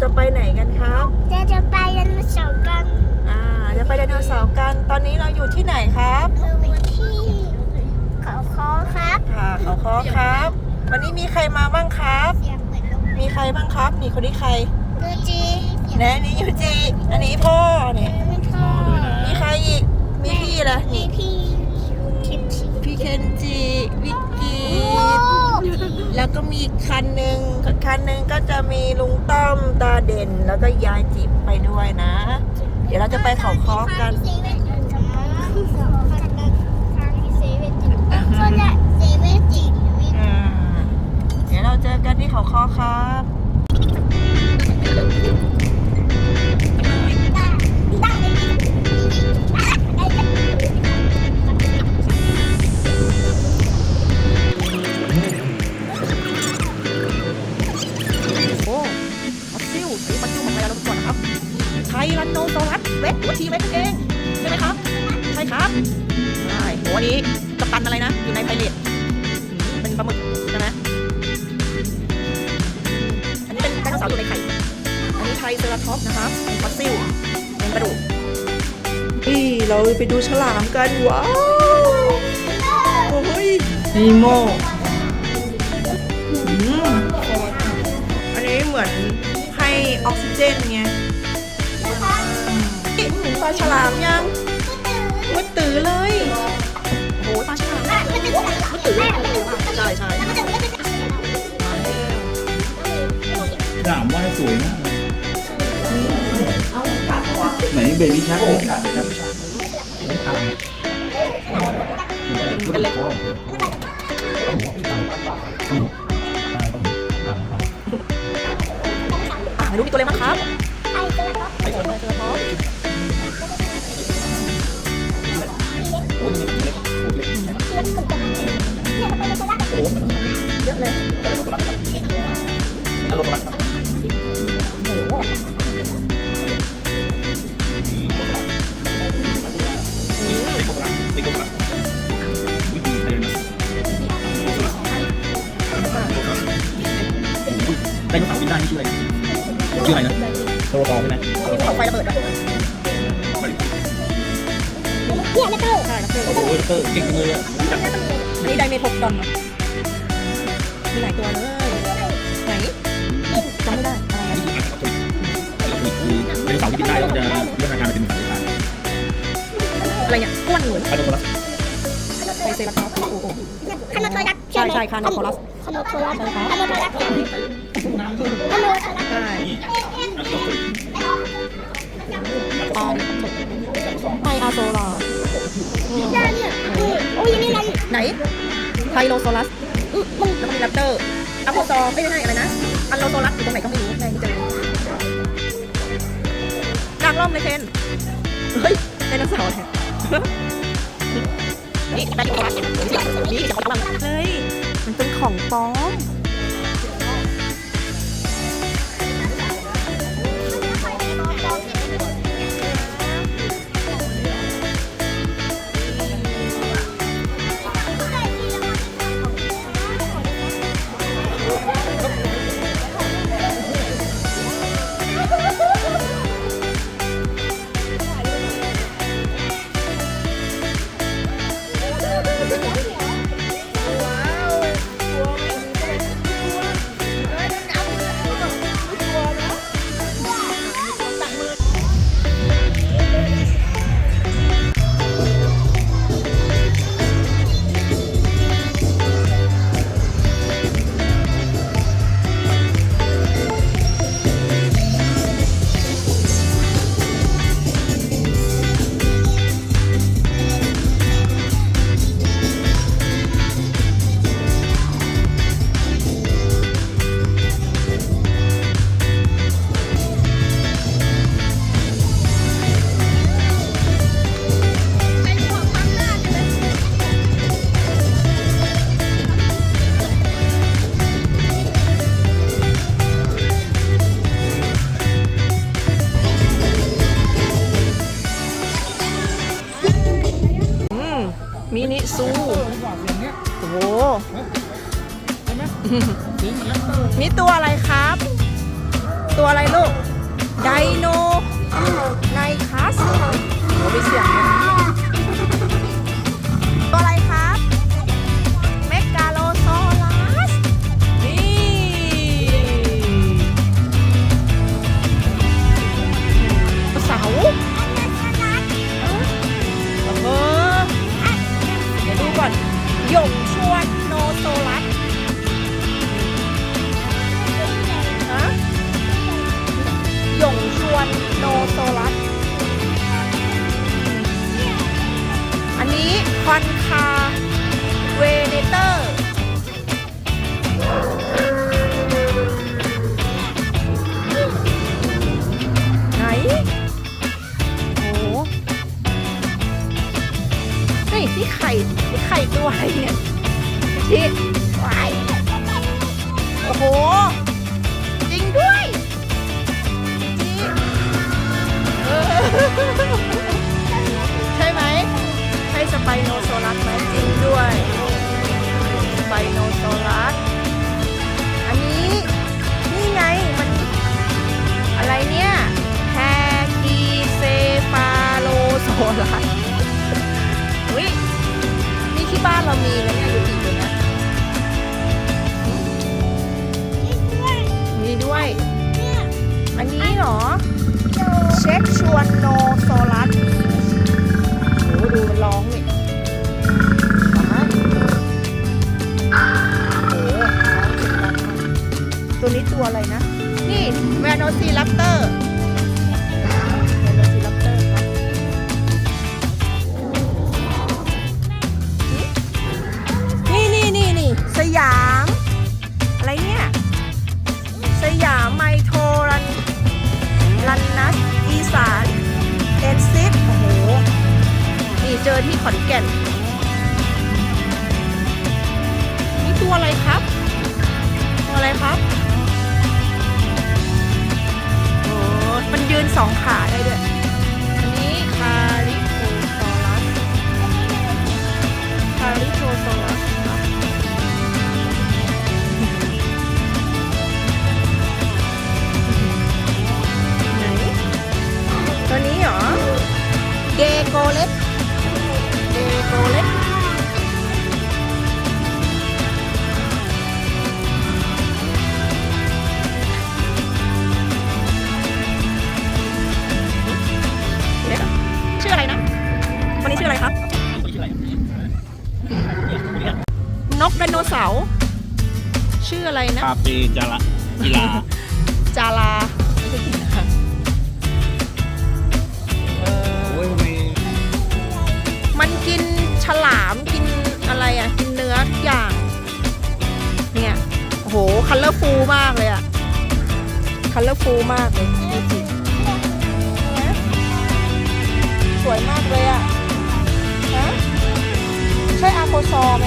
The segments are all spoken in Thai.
จะไปไหนกันครับจะจะไปยันเสาร์กันอ่าจะไปไดโนเสาร์กันตอนนี้เราอยู่ที่ไหนครับคือที่เขาคอครับค่ะเขาคอครับ วันนี้มีใครมาบ้างครับเสียงเหมือนลมมีใครบ้างครับนี่คนนี้ใครดูจีแนะนี่ยูจีอันนี้พ่อเนี่ยไม่ท่อมีใครอีกมีพี่ละมีนี่พี่ แล้วก็มีอีกคันหนึ่งคันหนึ่งก็จะมีลุงต้อมตาเด่น แล้วก็ยายจิบไปด้วยนะ เดี๋ยวเราจะไปเขาคอกันเซเว่นอยู่ตรงนั้นสองคันนั้นทางที่เซเว่นอยู่ก็จะเซเว่นจีนวิทอ่าเดี๋ยวเราเจอกันที่เขาคอครับ สาร์อยู่ในไข่ อันนี้ไทรเซราทอปส์นะครับเป็นฟอสซิลเป็นกระดูกนี่เราไปดูฉลามกัน ว้าว โอ้ยนีโมอืมอันนี้เหมือนให้ออกซิเจนไงนี่เห็นปลาฉลามยังมืดตื้อเลย สวยมากเลยไหนเบบี้ชักเนี่ยไม่รู้มีตัวอะไรบ้างครับไอ้เจ้าครับไปเจอเจอพร้อมเยอะเลย ชื่ออะไรนะโตโตใช่ไหมเขาไฟระเบิดด้วยเนี่ยแล้วก็ใช่ครับเพื่อนโอ้โหเตอร์เก่งจังเลยอะรู้จักไหมอันนี้ไดเมทกดอนมีหลายตัวเลยไหนจำไม่ได้อะไรนี่อะคืออันดับคือไดโนเสาร์ที่บินได้แล้วจะวิวัฒนาการไปเป็นหนึ่งสายพันธุ์อะไรเนี่ยก้วนหนุนไดโนเสาร์ไทเซราทอปส์โอ้โห คาโนโทรัสใช่ใช่คานอคอรัสคาโนโทรัสคาโนโทรัสคาโนโทรัสใช่อาไออาโซลาเนี่ยโอ้ยนี่อะไรไหนไทโลโซลัสมึงแล้วก็มีแรปเตอร์อะโพซอไม่ใช่อะไรนะอันโลโซลัสอยู่ตรงไหนก็ไม่รู้ในเจอกลางร่มเลยเคนเฮ้ยไดโนเสาร์เนี่ยนี่ไดโน เฮ้ย มันเป็นของปลอม คาเวเนเตอร์ไหนโอ้โหเฮ้ยที่ไข่ที่ไข่ตัวอะไรเนี่ยที่โอ้โห จริงด้วย เออ ใช่สไปโนโซลัสไหมจริงด้วย ไปโนโซลัสอันนี้นี่ไงมันอะไรเนี่ยแฮกีเซฟาโลโซลัสวินี่ที่บ้านเรามีนะเนี่ยอยู่ติดอยู่นะมีด้วย อันนี้เหรอ เช็คชวนโนโซลัส ร้องนี่ตัวนี้ตัวอะไรนะ นี่แวโนซีรัปเตอร์แวโนซีรัปเตอร์ครับนี่นี่นี่นี่สยาม อะไรเนี่ย สยามไมโทรันลันนัสอีสานเอ็นซิฟ เจอที่ขอนแก่นนี่ตัวอะไรครับ ตัวอะไรครับโอ้มันยืนสองขาได้ด้วย อันนี้คาริโคซอรัสคาริโคซอรัสครับไหนตัวนี้เหรอเกโกเล็ก เฟ่จาระกีฬาจาราไม่ใช่กินนะเออโอ้ยทำไมมันกินฉลามกินอะไรอะ กินเนื้อทุกอย่าง เนี่ยโอ้โห คัลเลอร์ฟูลมากเลยอะ คัลเลอร์ฟูลมากเลยดูสิเห็นไหมสวยมากเลยอะฮะใช่อาโคซอร์ไหม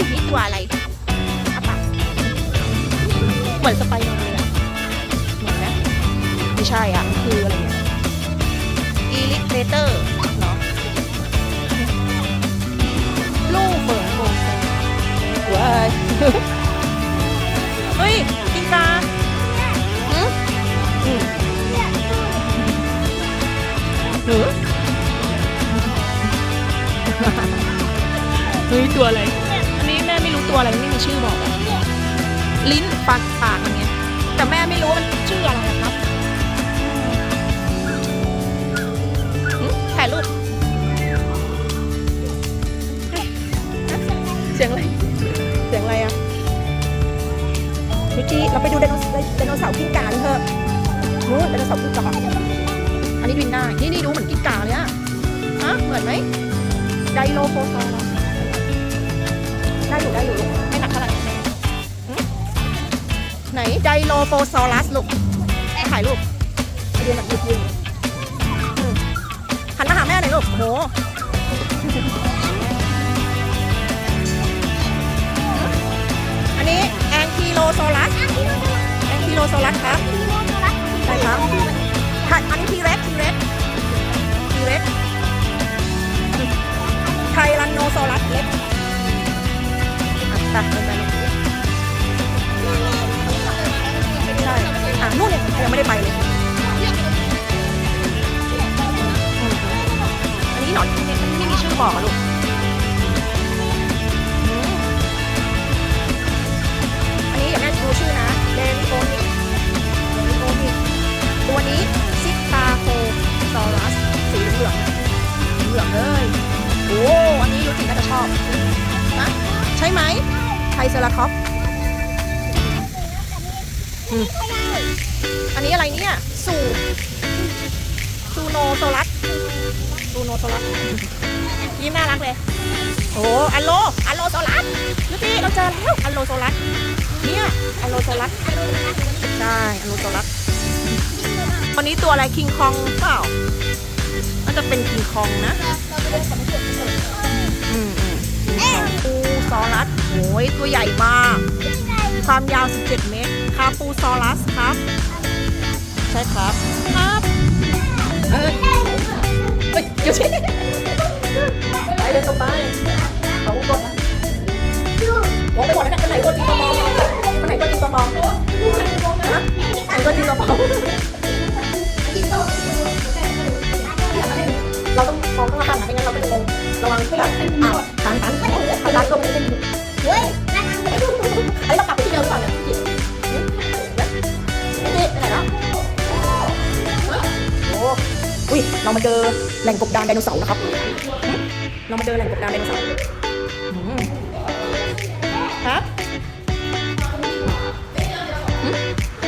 ว้ายนี่ตัวอะไรอะปะเหมือนสไปโนเลยอะเหมือนไหมไม่ใช่อะ คืออะไรเนี่ยอีลิเทเตอร์เนาะลูกเฟิร์นโกโซว้ายเฮ้ยกินกาหืมอือเฮ้ย ตัวอะไร ตัวอะไรมันไม่มีชื่อบอกอะลิ้นปากปากมันไงแต่แม่ไม่รู้ว่ามันชื่ออะไรอะครับหืมถ่ายรูปเฮ้ยเสียงอะไรเสียงอะไรอะมิจิเราไปดูไดโนไดโนเสาร์กิ้งก่ากันเถอะนู้นไดโนเสาร์กิ้งก่าอันนี้บินได้นี่นี่ดูเหมือนกิ้งก่าเลยอะฮะเหมือนไหมไดโลโฟซอรัส ได้อยู่ได้อยู่ลูกไม่หนักขนาดนี้ไหนไดโลโฟซอรัสลูกแม่ถ่ายรูปไปเรียนแบบยืดยืนอืมหันมาหาแม่หน่อยลูกโห อันนี้แองคิโลโซลัสแองคิโลโซลัสครับ ใช่ครับค่ะอันทีเร็กทีเร็กทีเร็กไทรันโนโซลัสเล็ก ตัดเลยนะใช่อะนู่นเนี่ยยังไม่ได้ไปเลย อันนี้หนอนที่นไม่มีชื่อบอกอลูกอันนี้อย่าแม่ชูชื่อนะเลนโกนิกเลนโคนิกตัวนี้ซิตาโคซอรัสสีเหลืองเหลืองเลยโอ้อันนี้ยูจิน่าจะชอบนะใช่ไหม ทรเซราทอปส์อืมอันนี้อะไรเนี่ยสูซูโนโซลัสซูโนโซลัสยิ้มน่ารักเลย โอ้อัลโลอัลโลโซลัสยูจิเราเจอแล้วอัลโลโซลัสเนี่ยอัลโลโซลัสใช่อัลโลโซลัสวันนี้ตัวอะไรคิงคองเปล่าน่าจะเป็นคิงคองนะอืมอืมปูซอรัส โอ้ยตัวใหญ่มาก ความยาว 17 เมตร คาปูซอรัสครับ ใช่ครับ ครับเอ้ยเฮ้ยเดี๋ยวสิไปเดินตรงไปเขากดนะวงไปก่อนนะคนไหนกดจริงตัวมองคนไหนกดจริงตัวมองฮะไหนกดจริงตัวมองเราต้องมองข้างล่างนะไม่งั้นเราก็จะงงระวังที่แบบอ้าวตันตันตันตันก็ไม่ได้ เฮ้ยนั่นอันนี้เรากลับไปที่เดิมก่อนเนี่ยพี่จิ๋วนี่ไปไหนแล้วโอ้อุ้ยเรามาเจอแหล่งกบดานไดโนเสาร์นะครับ เรามาเจอแหล่งกบดานไดโนเสาร์อืมครับ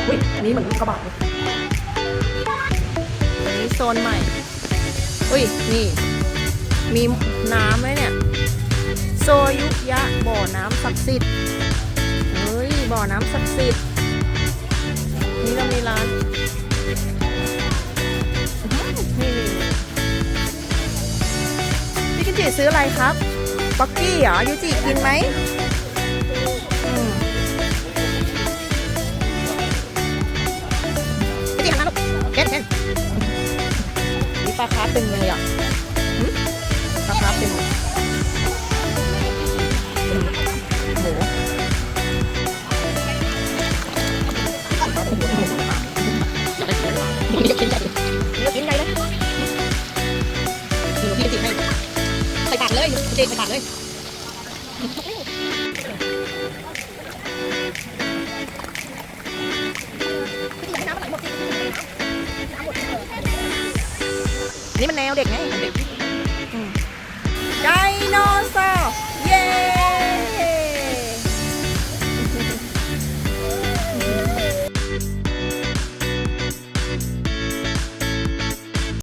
อุ้ยอันนี้เหมือนกระบะเลยอันนี้โซนใหม่ อุ้ย นี่ มีน้ำไหมเนี่ย โซยุยะบ่อน้ำศักดิ์สิทธิ์เฮ้ยบ่อน้ำศักดิ์สิทธิ์นี่เรามีร้านนี่พี่กินจิซื้ออะไรครับป๊อกกี้เหรอยูจิกินไหม Please.